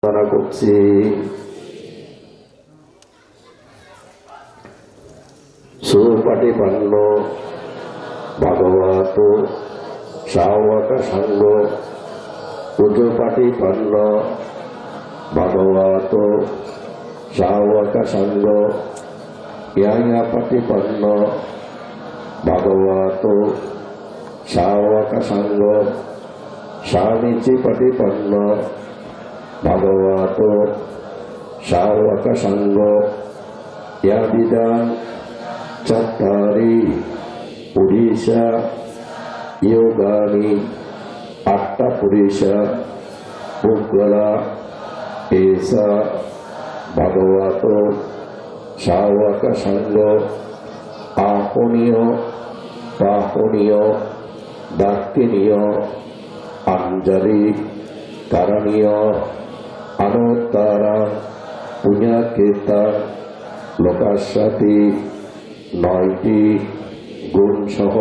para kursi supati panno bhagavato sawaka sanggo. Utupati panno bhagavato sawaka sanggo. Yaya pati panno bhagavato sawaka sanggo. Samici pati panno Bhagavato Sawaka ya bidang Cattari Purisa Yogani Atta Purisa Bugala Esa Bhagavato Sawaka Sanggo Ahoniyo Pahoniyo Dakiniyo Anjari Karaniyo করণীয় অনুত্তরা পুণ্যকীর্তন লোকাসাতি নয়টি গুণসহ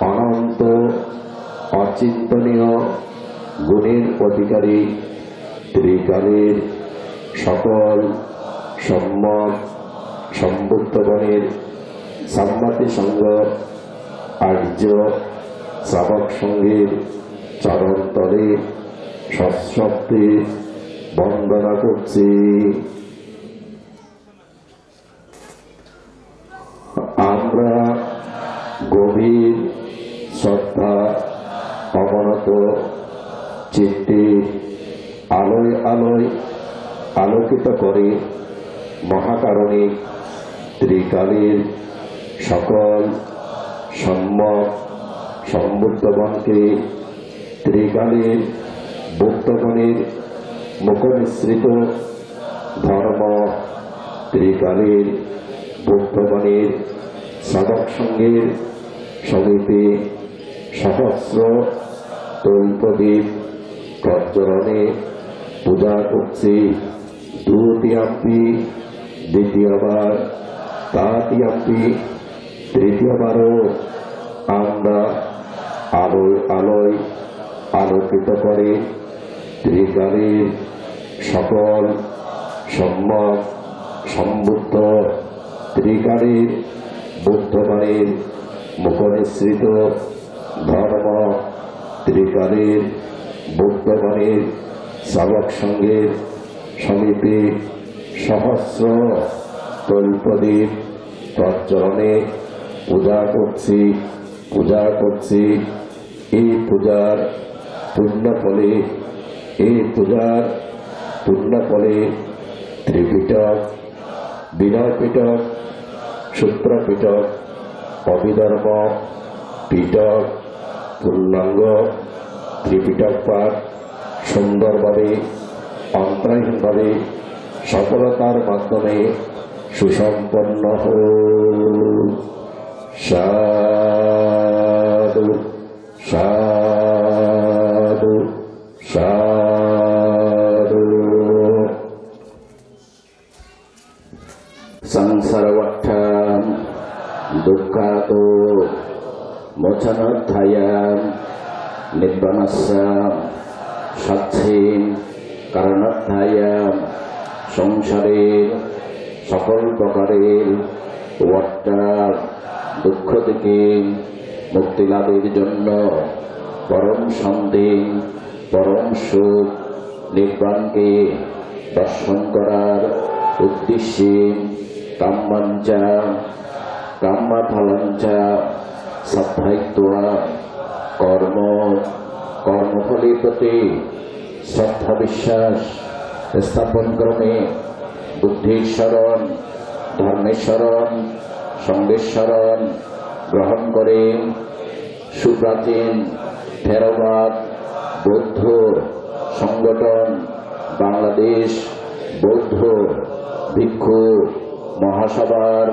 অনন্ত, অচিন্তনীয় গুণের অধিকারী ত্রিকালের সকল সম্মত সম্বুদ্ধগণের সম্মতি সঙ্গ, আর্য, শ্রাবক সঙ্গীর চরণ তলে সশব্দে বন্দনা করছি আমরা গভীর শ্রদ্ধা অবনত চিত্তে আলোয় আলোয় আলোকিত করে মহাকারণিক ত্রিকালের সকল সম্যক সম্বুদ্ধগণকে ত্রিকালের বুদ্ধগণের মুখমিশ্রিত ধর্ম ত্রিকালের বুদ্ধগণের সাধক সঙ্গের সমীপে সহস্র তৈপদীপ প্রজ্বলনে পূজা করছি দ্বিতীয়াম্পি দ্বিতীয়বার তাতিয়াম্পি তৃতীয়বারও আমরা আলোয় আলোয় আলোকিত করে ত্রিকালের সকল সম্যক সম্বুদ্ধ ত্রিকারীর বুদ্ধগণের মুখনিসৃত, ধর্ম, ত্রিকারীর বুদ্ধগণের শ্রাবক সঙ্গের, সমীপে, সহস্র, তল্পদীপ প্রচরণে পূজা করছি পূজা করছি, এই পূজার পুণ্য ফলে এই পূজার পুণ্য ফলে ত্রিপিটক বিনয় পিটক সূত্র পিটক, পূর্ণাঙ্গ, ত্রিপিটক পাঠ, সুন্দরভাবে অন্তরহীনভাবে সফলতার মাধ্যমে সুসম্পন্ন হোক সাধু কারণোধ্যায়াম সংসারের সকল প্রকারের ওয়াটার দুঃখ থেকে মুক্তি লাভের জন্য পরম শান্তি পরম সুখ নির্বাণকে দর্শন করার উদ্দেশ্যে কাম্মাঞ্চা কাম্মা ফলাঞ্চা সাধ্যায়িত্বা কর্ম, কর্মফলের প্রতি শ্রদ্ধা বিশ্বাস স্থাপন ক্রমে বুদ্ধির স্মরণ, ধর্মের স্মরণ, সঙ্গের স্মরণ গ্রহণ করে সুপ্রাচীন থেরবাদ, বৌদ্ধ সংগঠন, বাংলাদেশ বৌদ্ধ ভিক্ষু মহাসভার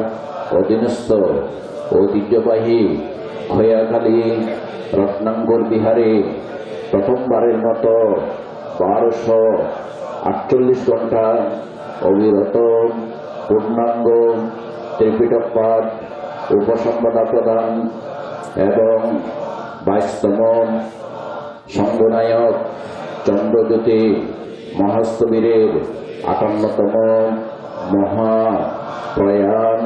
অধীনস্থ ঐতিহ্যবাহী খয়াখালী, রত্নাঙ্গর বিহারে প্রথমবারের মতো বারোশো আটচল্লিশ ঘণ্টা অবিরত পূর্ণাঙ্গ ত্রিপিটক পাঠ উপসম্পদা প্রদান এবং বাইশতম সংঘনায়ক চন্দ্রজ্যোতি মহাস্তবীরের আটান্নতম মহা প্রয়াণ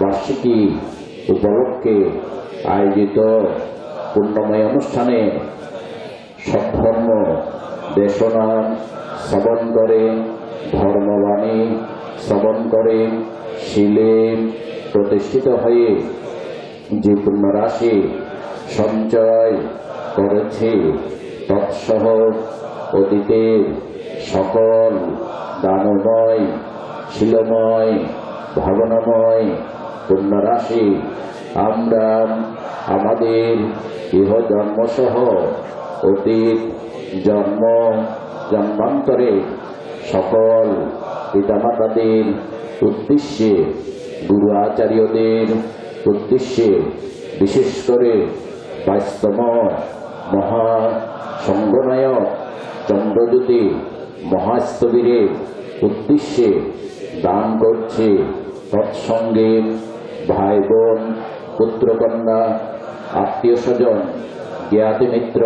বার্ষিকী উপলক্ষে আয়োজিত পূর্ণময় অনুষ্ঠানে সদ্ধর্ম দেশনাম শ্রবণ করে, ধর্মবাণী শ্রবণ করে, শিলে প্রতিষ্ঠিত হয়ে যে পুণ্যরাশি সঞ্চয় করেছে, তৎসহ অতীতের সকল দানময়, শিলময়, ভাবনাময় পুণ্যরাশি আমরা আমাদের ইহ জন্মসহ অতীত জন্ম জন্মান্তরে সকল পিতামাতাদের উদ্দেশ্যে, গুরু আচার্যদের উদ্দেশ্যে, বিশেষ করে বাইশতম মহা সংগনায়ক চন্দ্রজ্যোতি মহাস্তবীরের উদ্দেশ্যে দান করছে তৎসঙ্গে ভাই বোন পুত্রকন্যা, আত্মীয় স্বজন জ্ঞাতি মিত্র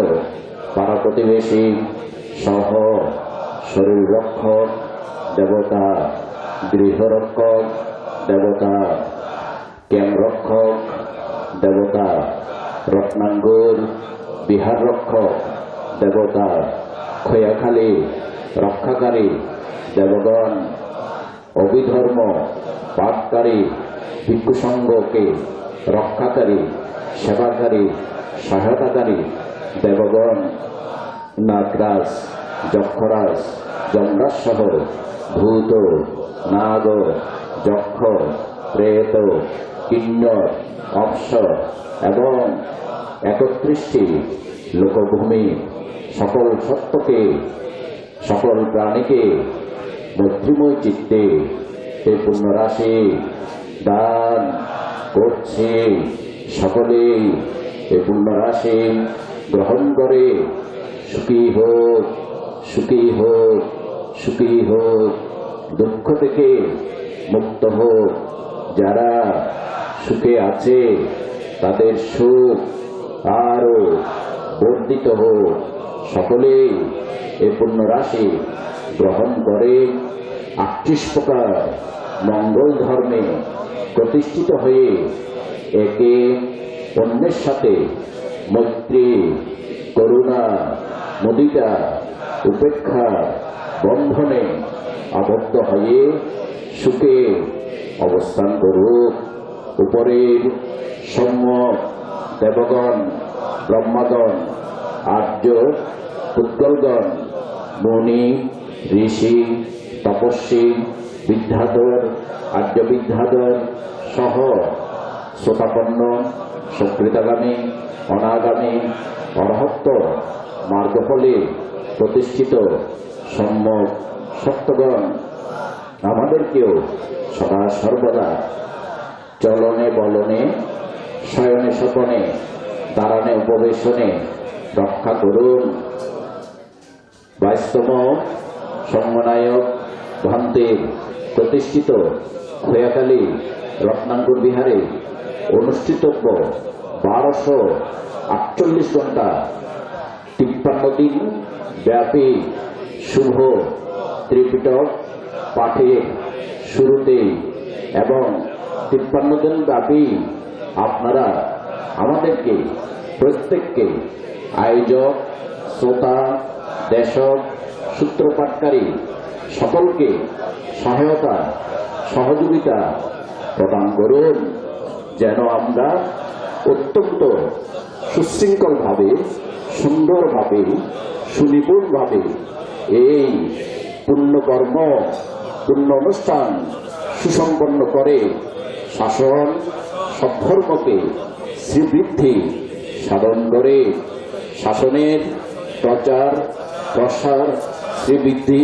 পাড়া প্রতিবেশী সহ শরীর রক্ষক দেবতা গৃহরক্ষক দেবতা ক্যাম্প রক্ষক দেবতা রত্নাঙ্গুর বিহার রক্ষক দেবতা খয়াখালী রক্ষাকারী, দেবগণ অভিধর্ম পাঠকারী ভিক্ষু সংঘকে রক্ষাকারী, সেবাকারী, সহায়তাকারী, দেবগণ নাগরাজ, যক্ষরাজ যমরাজ সহ ভূত, নাগ, যক্ষ, প্রেত, কিন্নর অপসর এবং একত্রিশটি লোকভূমি। সকল সত্যকে, সকল প্রাণীকে মৈত্রীময় চিত্তে এই পুণ্যরাশি দান করছে। সকলেই এই পুণ্যরাশি গ্রহণ করে। সুখী হোক সুখী হোক সুখী হোক। দুঃখ থেকে মুক্ত হোক। যারা সুখে আছে, তাদের সুখ আরও বর্ধিত হোক। সকলেই এ পুণ্য রাশি গ্রহণ করে আটত্রিশ প্রকার মঙ্গল ধর্মে প্রতিষ্ঠিত হয়ে একে অন্যের সাথে মৈত্রী, করুণা মুদিতা উপেক্ষা বন্ধনে আবদ্ধ হয়ে সুখে অবস্থান করুক। উপরের সম্যক দেবগণ, ব্রহ্মাগণ, আর্য পুদ্গলগণ মুনি, ঋষি, তপস্বী, বিদ্যাধর আর্য বিদ্যাধর সহ শ্রোতাপন্ন সুকৃতাগামী অনাগামী অরহত্ত মার্গফলে প্রতিষ্ঠিত সম্যক সত্যগণ আমাদেরকেও সদা সর্বদা চলনে বলনে, শয়নে স্বপনে দাঁড়ানে উপবেশনে রক্ষা করুন। বাইশতম সমন্বয়ক ভান্তের প্রতিষ্ঠিত খয়াকালী রত্নাঙ্কুর বিহারে অনুষ্ঠিতব্য বারোশো আটচল্লিশ ঘণ্টা তিপ্পান্ন দিন ব্যাপী শুভ ত্রিপিটক পাঠের শুরুতেই এবং তিপ্পান্ন দিন ব্যাপী আপনারা আমাদেরকে প্রত্যেককে আয়োজক, শ্রোতা, দেশক সূত্রপাতকারী সকলকে সহায়তা, সহযোগিতা প্রদান করুন, যেন আমরা অত্যন্ত সুশৃঙ্খলভাবে সুন্দরভাবে, সুনিপুণভাবে এই পুণ্যকর্ম পুণ্য অনুষ্ঠান সুসম্পন্ন করে শাসন সদ্ধর্মকে শ্রীবৃদ্ধি সাধন করে শাসনের প্রচার, প্রসার, শ্রীবৃদ্ধি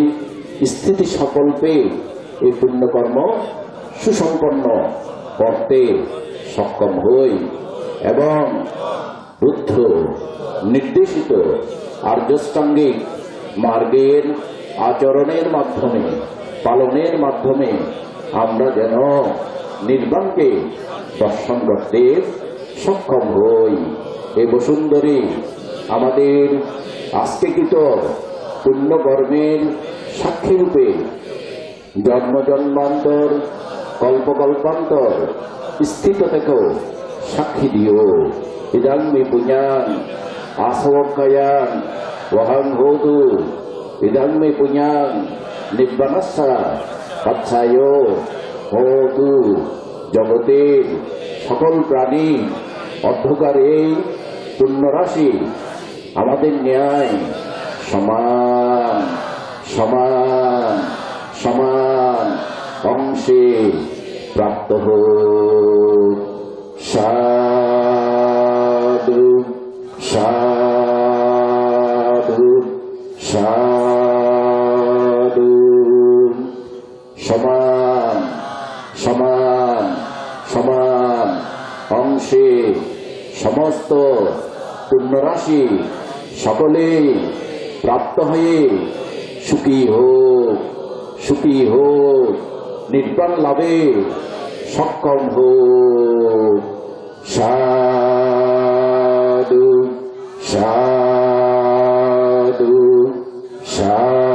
স্থিতি সকল্পে এই পুণ্যকর্ম সুসম্পন্ন করতে সক্ষম হই এবং বুদ্ধ নির্দেশিত আর্যষ্টাঙ্গিক মার্গের আচরণের মাধ্যমে, পালনের মাধ্যমে আমরা যেন নির্বাণকে দর্শন করতে সক্ষম হই। এ বসুন্ধরী আমাদের আজকেকৃত পুণ্যকর্মের সাক্ষী রূপে জন্ম জন্মান্তর কল্প কল্পান্তর স্থিত থেকেও সাক্ষী দিও। মে পুণ্যান আসবকায়ান ওহং হোতু ইদং মে পুণ্যান নিব্বানাসা পাচ্ছায় হোতু জগতের সকল প্রাণী অন্ধকার এই পুণ্যরাশি আমাদের ন্যায় সমান সমান সমান অংশে প্রাপ্ত হোক সাধু অংশে সমস্ত পুণ্যরাশি সকলে প্রাপ্ত হয়ে সুখী হোক সুখী হোক, নির্বাণ লাভে সক্ষম হোক। সাধু সাধু সাধু।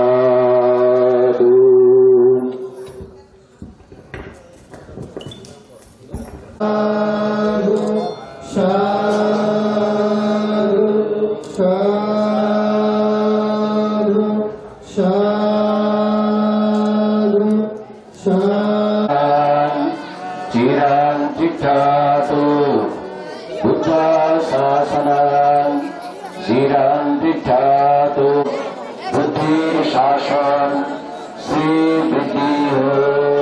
শাসনাম চিরাম বিখ্যাত বুদ্ধির শাসন শ্রী বৃদ্ধি হোক